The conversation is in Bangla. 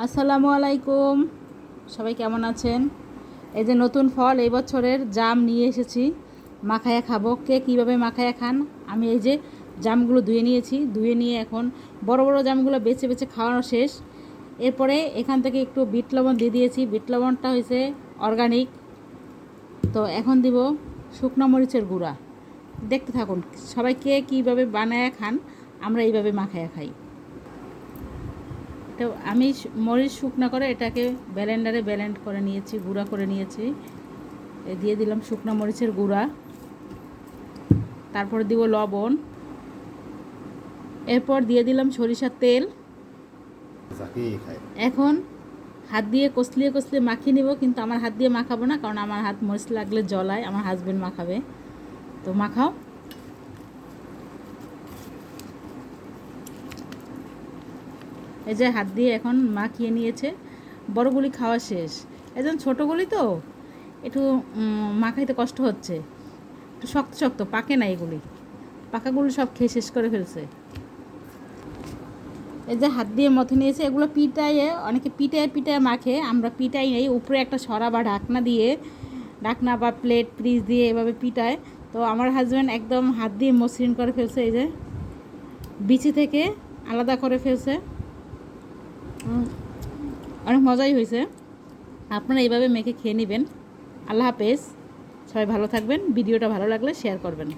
আসসালামু আলাইকুম। সবাই কেমন আছেন? এই যে নতুন ফল, এই বছরের জাম নিয়ে এসেছি। মাখায়া খাব। কে কীভাবে মাখায়া খান? আমি এই যে জামগুলো ধুয়ে নিয়েছি। ধুয়ে নিয়ে এখন বড় বড় জামগুলো বেছে বেছে খাওয়ানো শেষ। এরপরে এখান থেকে একটু বিট লবণ দিয়ে দিয়েছি। বিট লবণটা হয়েছে অর্গানিক। তো এখন দিব শুকনো মরিচের গুঁড়া। দেখতে থাকুন, সবাই কে কীভাবে বানায় খান, আমরা এইভাবে মাখায়া খাই। তো আমি মরিচ শুকনো করে এটাকে ব্যালেন্ডারে ব্যালেন্ড করে নিয়েছি গুঁড়া করে নিয়েছি। দিয়ে দিলাম শুকনো মরিচের গুঁড়া। তারপর দিব লবণ। এরপর দিয়ে দিলাম সরিষার তেল। এখন হাত দিয়ে কষলিয়ে কষলিয়ে মাখিয়ে নিব কিন্তু আমার হাত দিয়ে মাখাবো না কারণ আমার হাত মরিচ লাগলে জলায় আমার হাজবেন্ড মাখাবে। তো মাখাও। এই যে হাত দিয়ে এখন মাখিয়ে নিয়েছে। বড়গুলি খাওয়া শেষ। একজন ছোটোগুলি তো, একটু মাখাইতে কষ্ট হচ্ছে। একটু শক্ত শক্ত, পাকে না এগুলি। পাকাগুলো সব খেয়ে শেষ করে ফেলছে। এই যে হাত দিয়ে মথে নিয়েছে, এগুলো পিটাইয়ে, অনেকে পিটায় পিটায় মাখে, আমরা পিটাই নেই। উপরে একটা সরা বা ঢাকনা দিয়ে, ঢাকনা বা প্লেট, ফ্রিজ দিয়ে এভাবে পিটায়। তো আমার হাজব্যান্ড একদম হাত দিয়ে মসৃণ করে ফেলছে, এই যে, বিচি থেকে আলাদা করে ফেলছে। অনেক মজাই হয়েছে। আপনারা এইভাবে মেখে খেয়ে নেবেন। আল্লাহ হাফেজ। সবাই ভালো থাকবেন। ভিডিওটা ভালো লাগলে শেয়ার করবেন।